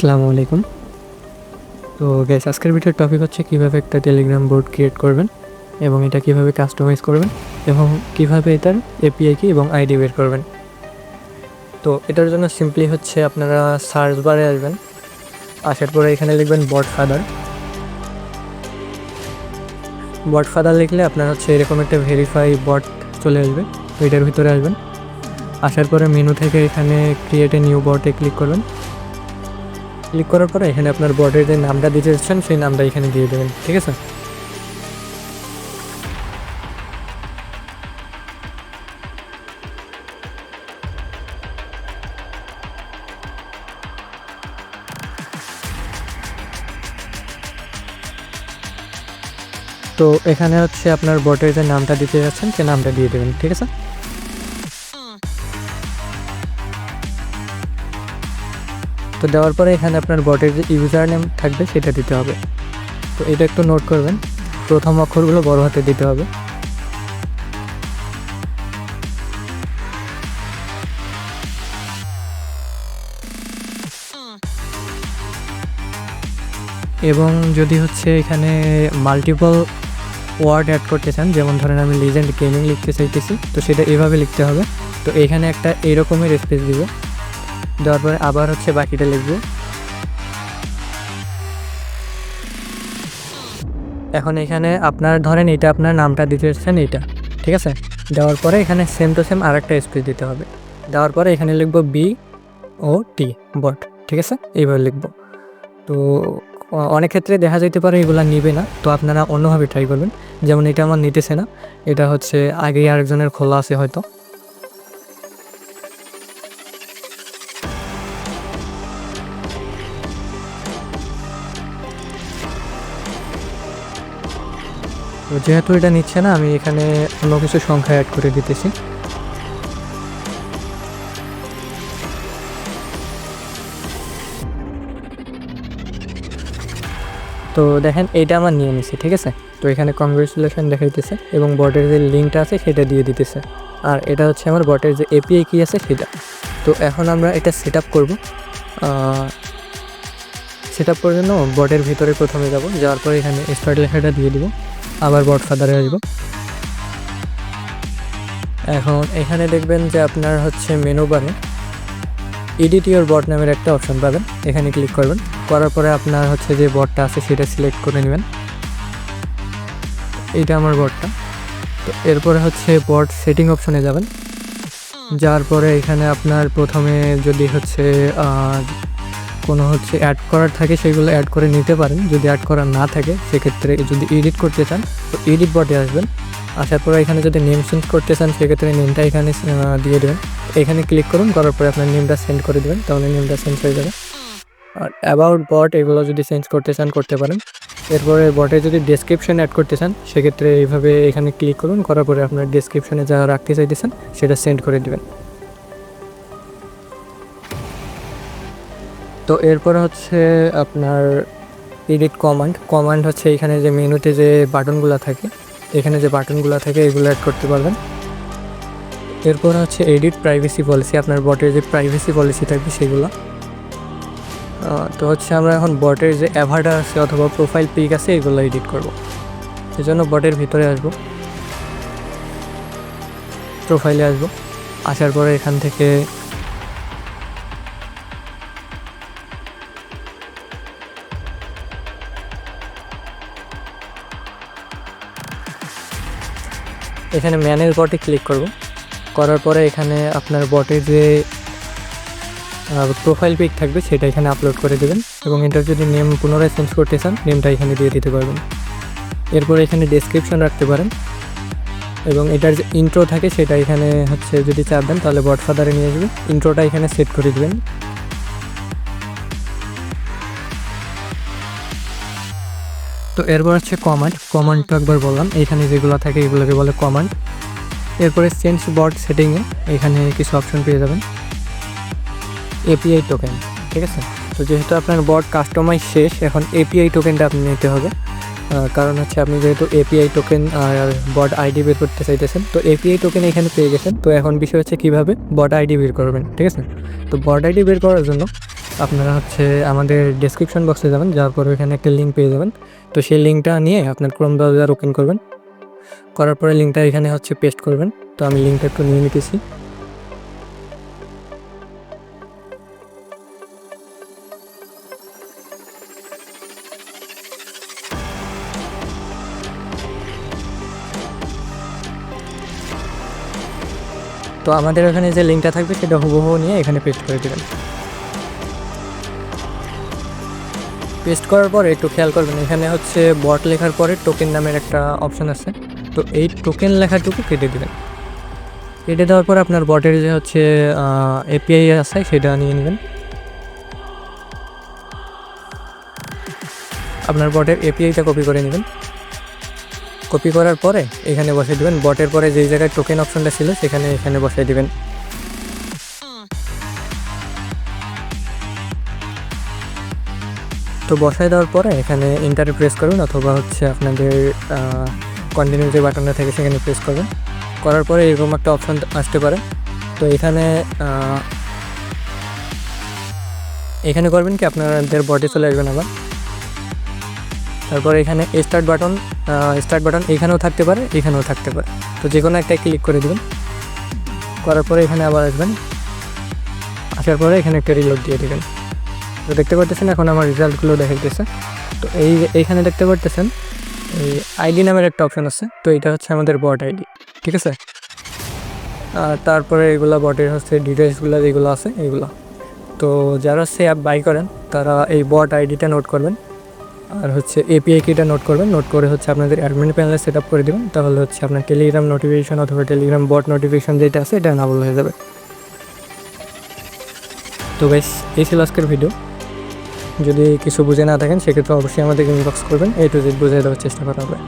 আসসালামু আলাইকুম। তো গ্যাস আজকের ভিডিওর টপিক হচ্ছে কীভাবে একটা টেলিগ্রাম বোর্ড ক্রিয়েট করবেন এবং এটা কীভাবে কাস্টমাইজ করবেন এবং কীভাবে এটার এপিআই কি এবং আইডি বের করবেন। তো এটার জন্য সিম্পলি হচ্ছে আপনারা সার্চ বারে আসবেন, আসার পরে এখানে লিখবেন বট ফাদার বট ফাদার লিখলে আপনার হচ্ছে এরকম একটা ভেরিফাই বট চলে আসবে, তো এটার ভিতরে আসবেন। আসার পরে মেনু থেকে এখানে create a new bot click করবেন। ক্লিক করার পরে এখানে আপনার বটের যে নামটা দিতে চাচ্ছেন সেই নামটা এখানে দিয়ে দেবেন, ঠিক আছে? তো এখানে হচ্ছে আপনার বটের যে নামটা দিতে যাচ্ছেন সে নামটা দিয়ে দেবেন, ঠিক আছে? তো দেওয়ার পরে এখানে আপনার বটের যে ইউজার নেম থাকবে, সেটা দিতে হবে। তো এটা একটু নোট করবেন। প্রথম অক্ষরগুলো বড় হাতে দিতে হবে। এবং যদি হচ্ছে এখানে মাল্টিপল ওয়ার্ড অ্যাড করতে চান, যেমন ধরেন আমি লিজেন্ড গেমিং লিখতে চাইতেছি, তো সেটা এভাবে লিখতে হবে। তো এখানে একটা এরকমের স্পেস দিব। দেওয়ার পরে আবার হচ্ছে বাকিটা লিখব। এখন এখানে আপনার ধরেন এটা আপনার নামটা দিতে চাচ্ছেন এটা ঠিক আছে? দেওয়ার পরে এখানে সেম টু সেম আরেকটা স্পেস দিতে হবে। দেওয়ার পরে এখানে লিখব বি ও টি বট ঠিক আছে? এইভাবে লিখব। তো অনেক ক্ষেত্রে দেখা যেতে পারে এগুলা নিবে না, তো আপনারা অন্যভাবে ট্রাই করবেন। যেমন এটা আমার নিতেছে না, এটা হচ্ছে আগেই আরেকজনের খোলা আছে হয়তো। তো যেহেতু এটা নিচ্ছে না, আমি এখানে অন্য কিছু সংখ্যা অ্যাড করে দিতেছি। তো দেখেন এটা আমার নিয়ে নিছি, ঠিক আছে? তো এখানে কংগ্রেচুলেশন দেখাইতেছে এবং বটের যে লিঙ্কটা আছে, সেটা দিয়ে দিতেছে। আর এটা হচ্ছে আমার বটের যে এপিআই কি আছে, সেটা। তো এখন আমরা এটা সেট আপ করব। সেট আপ করার জন্য বটের ভিতরে প্রথমে যাব, যাওয়ার পরে এখানে স্টার্ট লেখাটা দিয়ে দিব। আবার বট ফাদারে আসব। এখন এখানে দেখবেন যে আপনার হচ্ছে মেনু বারে এডিট ইউর বট নামের একটা অপশন পাবেন। এখানে ক্লিক করবেন। করার পরে আপনার হচ্ছে যে বটটা আছে সেটা সিলেক্ট করে নেবেন। এইটা আমার বটটা তো এরপরে হচ্ছে বট সেটিং অপশনে যাবেন। যার পরে এখানে আপনার প্রথমে যদি হচ্ছে কোনো হচ্ছে অ্যাড করার থাকে, সেগুলো অ্যাড করে নিতে পারেন। যদি অ্যাড করা না থাকে, সেক্ষেত্রে যদি এডিট করতে চান, তো এডিট বটে আসবেন। আসার পরে এখানে যদি নেম চেঞ্জ করতে চান, সেক্ষেত্রে নেমটা এখানে দিয়ে দেবেন। এখানে ক্লিক করুন, করার পরে আপনার নেমটা সেন্ড করে দেবেন, তাহলে নেমটা চেঞ্জ হয়ে যাবে। আর অ্যাবাউট বট এগুলো যদি চেঞ্জ করতে চান, করতে পারেন। এরপরে বটে যদি ডেসক্রিপশন অ্যাড করতে চান, সেক্ষেত্রে এইভাবে এখানে ক্লিক করুন, করার পরে আপনার ডেসক্রিপশনে যা রাখতে চাইতেছেন, সেটা সেন্ড করে দেবেন। তো এরপর হচ্ছে আপনার এডিট কমান্ড কমান্ড হচ্ছে এখানে যে মেনুতে যে বাটনগুলো থাকে, এখানে যে বাটনগুলো থাকে, এগুলো অ্যাড করতে পারবেন। এরপর হচ্ছে এডিট প্রাইভেসি পলিসি আপনার বটের যে প্রাইভেসি পলিসি থাকবে সেগুলো। তো হচ্ছে আমরা এখন বটের যে অ্যাভাটার আছে অথবা প্রোফাইল পিক আছে, এগুলো এডিট করব। জন্য বটের ভিতরে আসব। প্রোফাইলে আসব। আসার পরে এখান থেকে এখানে ম্যানের বটে ক্লিক করব। করার পরে এখানে আপনার বটে যে প্রোফাইল পিক থাকবে সেটা এখানে আপলোড করে দেবেন এবং এটার যদি নেম পুনরায় চেঞ্জ করতে চান নেমটা এখানে দিয়ে দিতে পারবেন। এরপর এখানে ডেসক্রিপশন রাখতে পারেন এবং এটার যে ইন্ট্রো থাকে সেটা এখানে হচ্ছে যদি চাপ দেন তাহলে বট ফাদারে নিয়ে যাবে ইন্ট্রোটা এখানে সেট করে দেবেন। তো এরপর হচ্ছে কমান্ড কমান্ড তো একবার বললাম, এখানে যেগুলো থাকে এগুলোকে বলে কমান্ড এরপরে চেঞ্জ বট সেটিংয়ে এখানে কিছু অপশন পেয়ে যাবেন। এপিআই টোকেন ঠিক আছে? তো যেহেতু আপনার বট কাস্টমাইজ শেষ, এখন এপিআই টোকেনটা আপনি নিতে হবে। কারণ হচ্ছে আপনি যেহেতু এপিআই টোকেন আর বট আইডি বের করতে চাইতেছেন, তো এপিআই টোকেন এখানে পেয়ে গেছেন। তো এখন বিষয় হচ্ছে কীভাবে বট আইডি বের করবেন, ঠিক আছে? তো বট আইডি বের করার জন্য আপনারা হচ্ছে আমাদের ডেসক্রিপশন বক্সে যাবেন, যাওয়ার পরে এখানে একটা লিঙ্ক পেয়ে যাবেন। তো সেই লিঙ্কটা নিয়ে আপনার ক্রোম ব্রাউজার ওপেন করবেন। করার পরে লিঙ্কটা এখানে হচ্ছে পেস্ট করবেন। তো আমি লিঙ্কটা একটু নিয়ে নিতেছি। তো আমাদের এখানে যে লিঙ্কটা থাকবে, সেটা হুবহু নিয়ে এখানে পেস্ট করে দেবেন। পেস্ট করার পরে একটু খেয়াল করবেন, এখানে হচ্ছে বট লেখার পরে টোকেন নামের একটা অপশন আছে। তো এই টোকেন লেখাটুকু কেটে দেবেন। কেটে দেওয়ার পর আপনার বটের যে হচ্ছে এপিআই আছে সেটা নিয়ে নেবেন। আপনার বটের এপিআইটা কপি করে নেবেন। কপি করার পরে এখানে বসিয়ে দেবেন। বটের পরে যেই জায়গায় টোকেন অপশনটা ছিল, সেখানে এখানে বসিয়ে দেবেন। তো বসায় দেওয়ার পরে এখানে ইন্টারে প্রেস করুন অথবা হচ্ছে আপনাদের কন্টিনিউ যে বাটনটা থাকে সেখানে প্রেস করবেন। করার পরে এরকম একটা অপশন আসতে পারে। তো এখানে এখানে করবেন কি? আপনাদের বডি চলে আসবেন আবার। তারপরে এখানে স্টার্ট বাটন স্টার্ট বাটন এখানেও থাকতে পারে, এখানেও থাকতে পারে। তো যে কোনো একটা ক্লিক করে দেবেন। করার পরে এখানে আবার আসবেন। আসার পরে এখানে একটা রিলোড দিয়ে দেবেন। তো দেখতে পারতেছেন এখন আমার রেজাল্টগুলো দেখাইতেছে। তো এই এইখানে দেখতে পারতেছেন, এই আইডি নামের একটা অপশন আছে, তো এটা হচ্ছে আমাদের বট আইডি ঠিক আছে? আর তারপরে এগুলো বটের হচ্ছে ডিটেলসগুলো যেগুলো আছে, এগুলো। তো যারা হচ্ছে অ্যাপ বাই করেন, তারা এই বট আইডিটা নোট করবেন। আর হচ্ছে এপিআই কিটা নোট করবেন নোট করে হচ্ছে আপনাদের অ্যাডমিন প্যানেলে সেট আপ করে দেবেন, তাহলে হচ্ছে আপনার টেলিগ্রাম নোটিফিকেশন অথবা টেলিগ্রাম বট নোটিফিকেশন যেটা আছে, এটা নাবল হয়ে যাবে। তো বেশ এই ছিল আজকের ভিডিও যদি কিছু বুঝে না থাকেন, সেক্ষেত্রে অবশ্যই আমাদেরকে ইনবক্স করবেন। এই টু জেড বুঝিয়ে দেওয়ার চেষ্টা করা হবে।